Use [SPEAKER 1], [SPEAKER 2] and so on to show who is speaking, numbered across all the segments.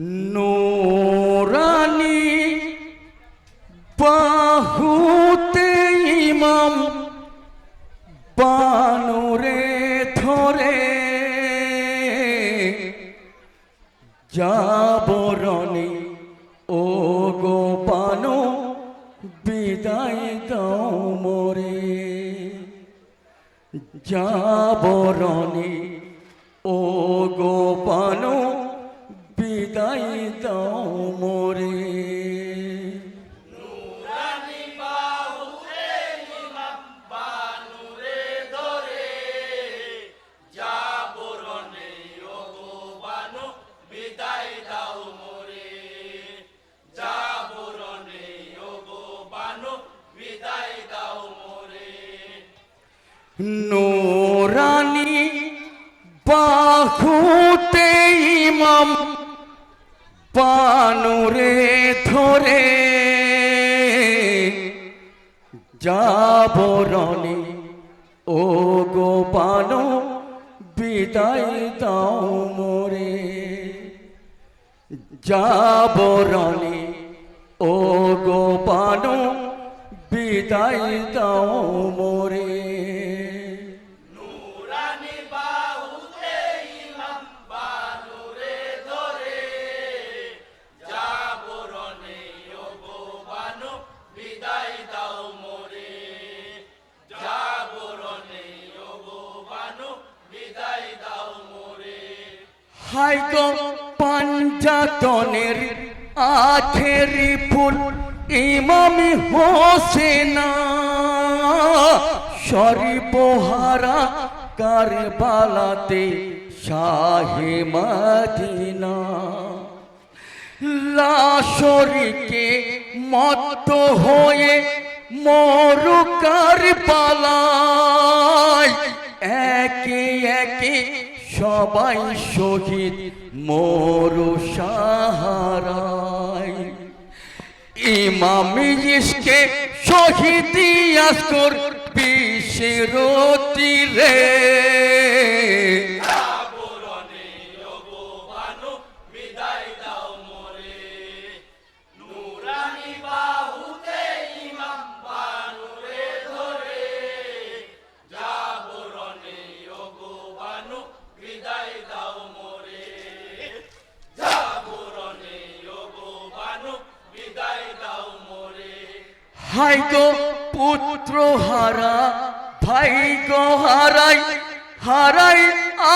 [SPEAKER 1] নোরানি যাবরণে ও গো পানো বিদায় দাও মোরে। যাবরণে ও গো পানো বিদায় দাও মোরে। হাই গো পাঞ্জাতনের আখেরি ফুল ইমামি হোসেনা শরীফহারা কারবালাতে শাহে মদিনা। লাশরিকে মত হয়ে মরু কারবালায় একে একে সবাই শহীদ মরু ইমামি ইসকে শহীদ ইয়াস্কর বিশের তীরে হাই গো পুত্র হারা, ভাই গো হারাই হারাই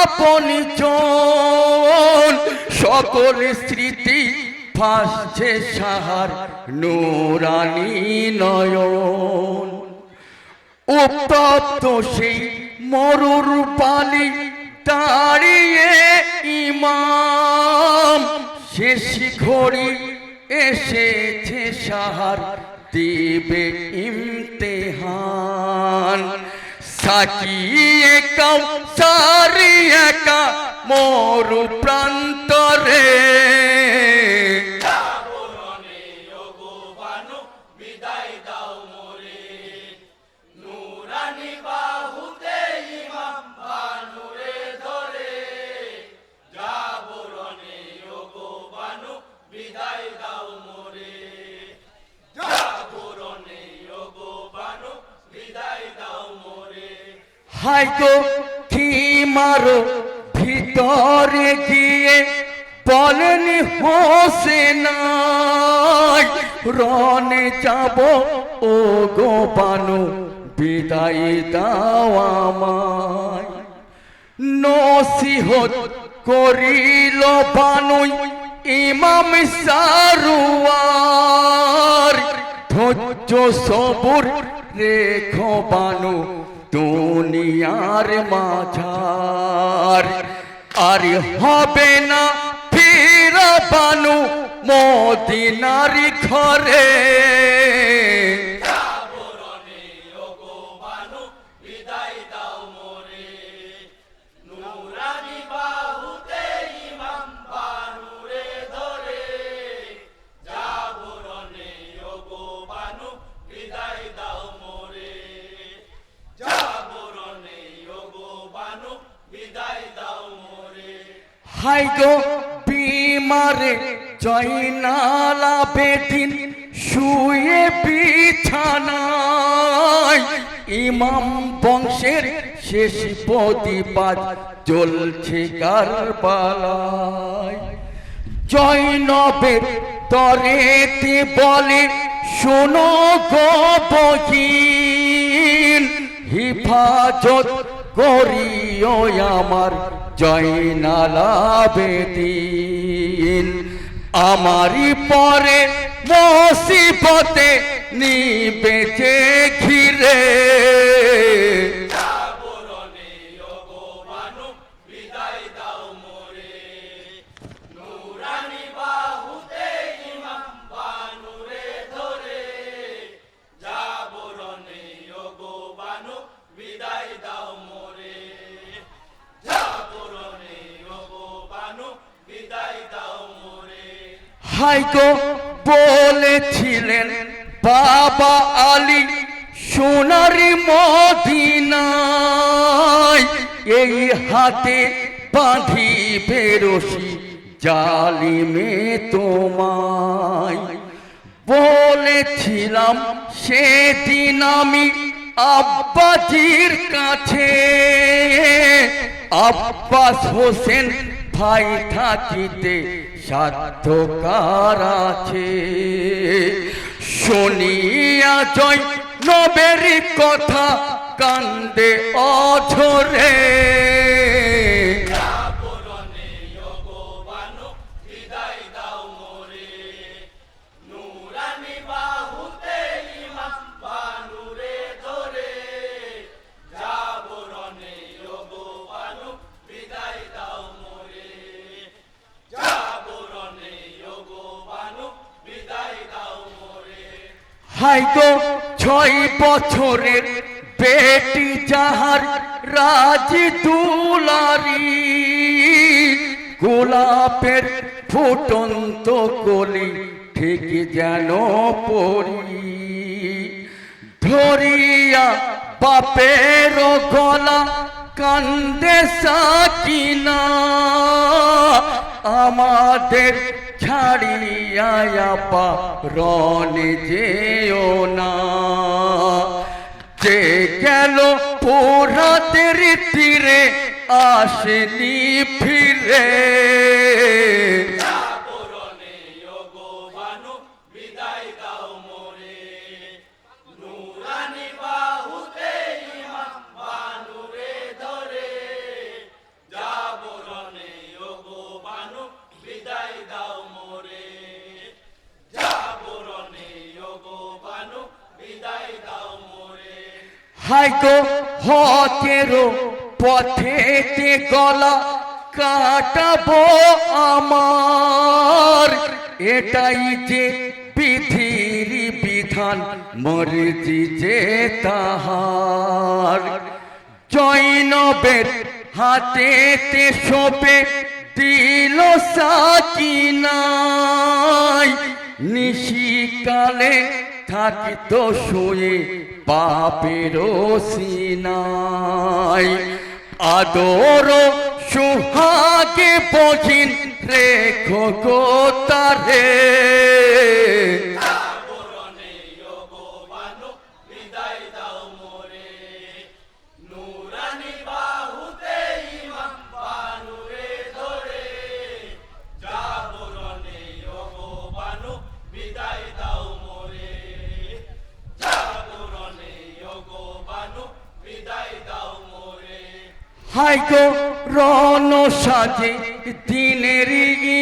[SPEAKER 1] আপনি জন। সকল স্মৃতি ফাঁসছে সাহার নুরানি নয়ন। উত্তপ্ত সেই মরুর পানি দাঁড়িয়ে ইমাম। শেষ ঘড়ি এসেছে সাহার দিবে ইমতেহান। সাকিয়ে কাউ সারি একা মোর প্রান্তরে গো কি মারো ভিতরে গিয়ে বলেন হোসেনাই রনে যাব। ও গো বিদায় দাও আমায়। নসিহত করিল বানুই ইমাম সারুয়ার। ধৈর্য সবুর রেখো বানু দুনিয়ার মাঝার। আর হবে না ফির বানু মদিনার ঘরে। হাই গো, বিমার জয়নালা বেদিন শুয়ে বিছানায়। ইমাম বংশের শেষ প্রতিবাদ চলছে কারবালায়। জয়নবের তরেতে বলে, শোনো গো বহিন, হিফাজত করিও আমার জয়নালাবেদিন। আমারি পরে মুসিবতে নি যে ঘিরে। হাইগো বলেছিলেন, বাবা আলী সোনারি মদিনায় এই হাতে বাঁধি বেরসি জালিমে তোমায়। বলেছিলাম, সেদিন আমি আব্বাজির কাছে, আব্বাস হোসেন ভাই থাকিতে সাধ্য কার আছে। শুনিয়া জয় নবের কথা কান্দে অঝরে। হাইগো ছয় বছরের বেটি যাহার রাজ দুলারি, গোলাপের ফুটন্ত কলি ঠিক যেন পড়ি ধরিয়া বাপের গলা কান্দে সাকিনা, আমাদের ছাড়িয়া পা রনে যেও না। যে গেল পোড়াতের তীরে আসেনি ফিরে। হাইতো হকেরো পথেতে গলা কাটাবো আমার। এটাই যে পৃথিবীর বিধান, মর্জি যে তাহার। জৈনবের হাতেতে শোপে দিল সাকিনাই। নিশিকালে থাকিত শুয়ে পাপের সিনাই। আদর সুহাগে পছিন রেখো গো তারে। হাইগো রন সাজে দিনের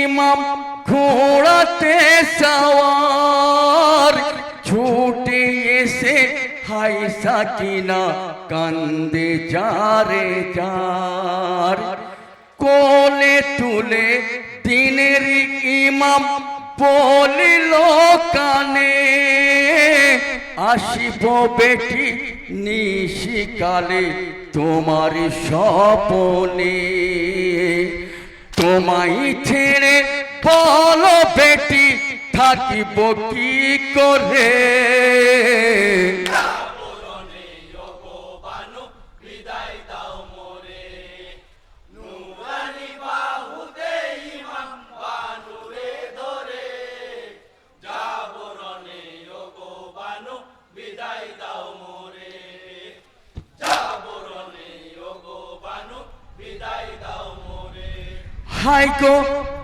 [SPEAKER 1] ইমাম, ঘোড়াতে সওয়ার। ছুটে এসে হাই সাকিনা, কান্দে যারে যার। কোলে তুলে দিনের ইমাম বলিল কানে, আসিব বেটি নিশিকালে তোমার স্বপনে তোমায় ছেড়ে বলো বেটি থাকিব কি করে? হাইকো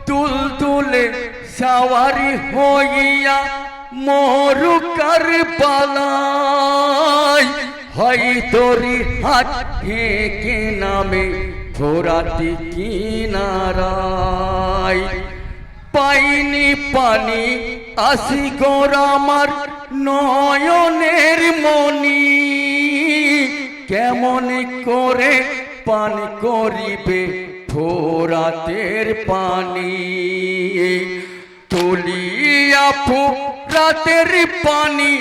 [SPEAKER 1] তুল তুলে সাওয়ারি হইয়া মরুকার পালাই হয় তোরি হাত কে নামে ফোরাতি কিনারায়। পাইনি পানি, আসি গোর আমার নয়নের মনি কেমন করে পান করিবে ফোরাতের পানি তুলিয়া ফোরাতের পানি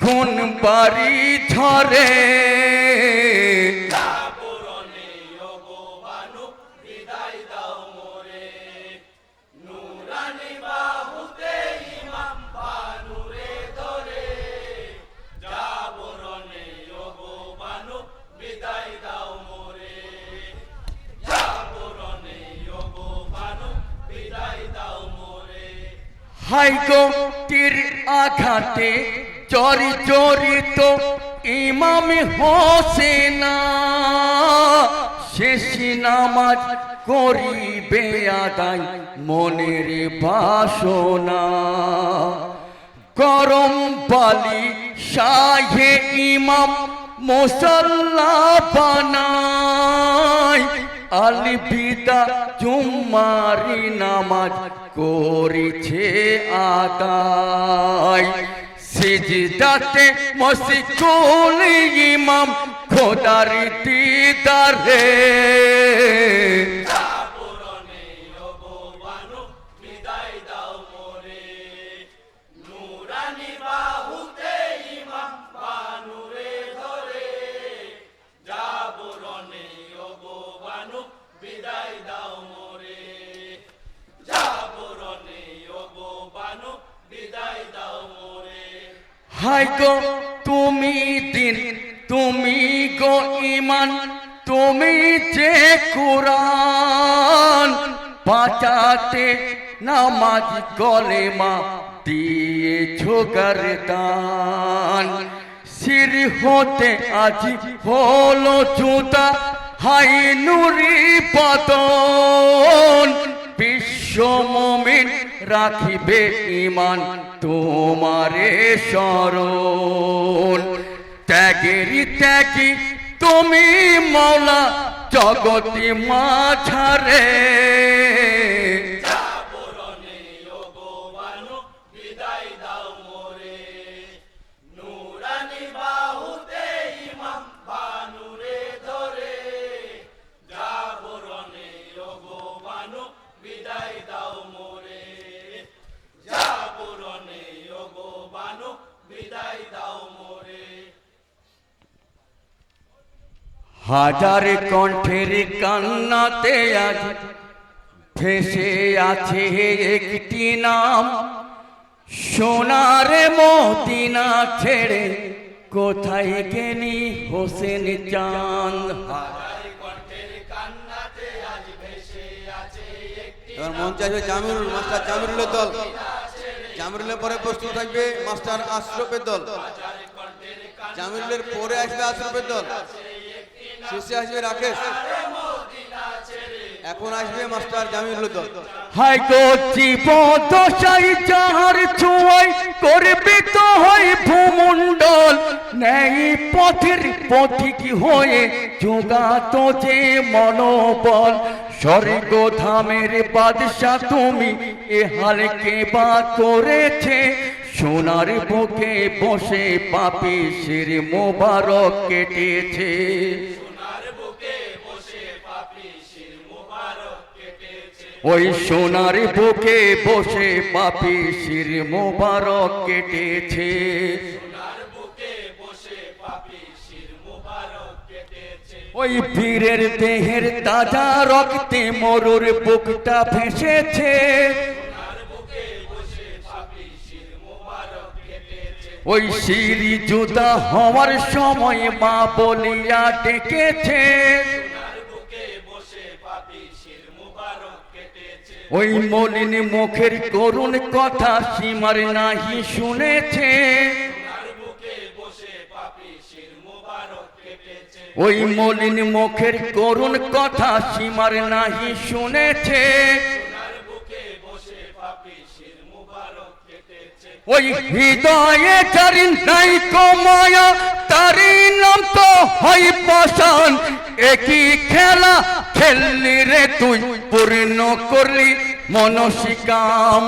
[SPEAKER 1] কোন বাড়ি ঝরে আঘাতে চরি চরিত ইমাম হোসেনা। শেষ নামাজ করিবে আদায় মনের বাসনা। করম বালি শাহে ইমাম মোসাল্লা বানাই আলবিদা জুম্মারি নামাজ করেছে আকাই সিজদাতে মসিকুল ইমাম খোদার দিদারে। কলেমা দিয়েছ গরদান। সির হতে আজ হলো জুতা হাই নুরি পতন। বিশ্ব মমিন রাখিবে ইমান তোমারে স্মরণ। ত্যাগেরি ত্যাগী তুমি মৌলা জগতি মাঝারে। হাজার কণ্ঠের কান্নাতে আজ ভেসে আছে একটি নাম। সোনার মদিনা ছেড়ে কোথায় গেলি হোসেন চাঁদ?
[SPEAKER 2] এবার মন চাইবে জামিরুল, মাস্টার জামিরুলের দল। জামিরুলের পরে প্রস্তুত থাকবে মাস্টার আশরফের দল। জামিরুলের পরে আসবে আশরফের দল। শেষে আসবে রাকেশ। এখন আসবে মাস্টার দল
[SPEAKER 1] হাই গো জীবদশাই যাহার ছোঁয়াই করবে তো হয় ভূমণ্ডল। নেই পথের পথিক হয়ে যোগাত যে মনোবল। স্বর্গ ধামের বাদশা তুমি এ হালকে বা করেছে? সোনার বুকে বসে পাপি শির মোবারক কেটেছে। ওই সোনার বুকে বসে পাপি শির মোবারক কেটেছে। ওই বীরের দেহের তাজা রক্তে মরুর বুকটা ভেসেছে। ওই সিঁড়ি জুদা হওয়ার সময় মা বলিয়া ডেকেছে। ওই মলিন মুখের করুণ কথা সীমার নাহি শুনেছে। ওই মলিন মুখের করুণ কথা সীমার নাহি শুনেছে। ওই হৃদয়ে যারি নাই কমায়া তারি নাম তো হয় পাশান একই খেলা খেললি রে তুই পূর্ণ করলি মনসিকাম।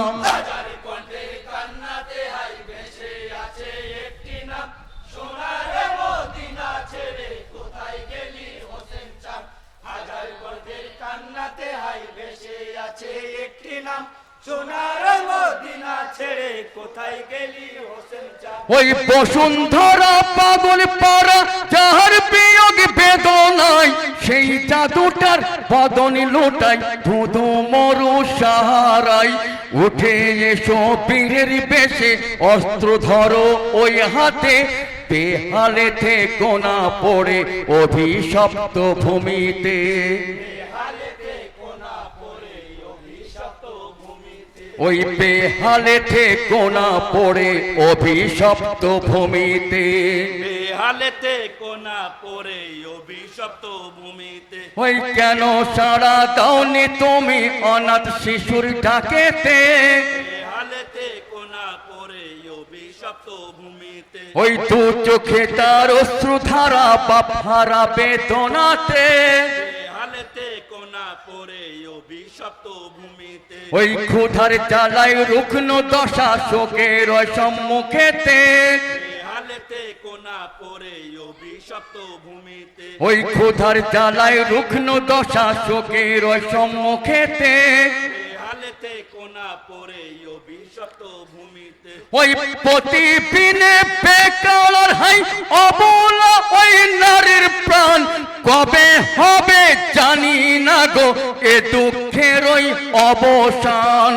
[SPEAKER 1] ওই বসুন্ধরা পাগল পারা যাহার বিয়োগ বেদনায়, সেই জাদুটার বদন লোটাই ধুধু মরু সাহারাই উঠে এসো পীরের বেশে, অস্ত্র ধরো ওই হাতে। বেহালেতে কোনা পড়ে অভিশপ্ত ভূমিতে। ওই বেহালেতে কোনা পড়ে অভিশপ্ত ভূমিতে।
[SPEAKER 3] বেহালেতে কোনা পরে অভিশপ্ত ভূমিতে।
[SPEAKER 1] ওই কেন সারা দাওনি তুমি অনাথ শিশুর ডাকেতে
[SPEAKER 3] বেহালেতে কোনা পরে অভিশপ্ত ভূমিতে।
[SPEAKER 1] ওই দু চোখে তার অশ্রুধারা বাপ হারা বেদনাতে।
[SPEAKER 3] বেহালেতে কোনা পরে অভিশপ্ত ভূমিতে।
[SPEAKER 1] ওই ক্ষুধার চালায় রুগ্ন দশা শোকের সম্মুখেতে। ওই ক্ষুধার চালায় রুগ্ন দশা শোকের সম্মুখেতে।
[SPEAKER 3] বেহালেতে কোনা পরে অভিশপ্ত ভূমিতে।
[SPEAKER 1] ওই প্রতিদিনে বেকার হাই অবলা ওই নারীর প্রাণ। কবে হবে জানি না গো, এ দুঃখের ওই অবসান।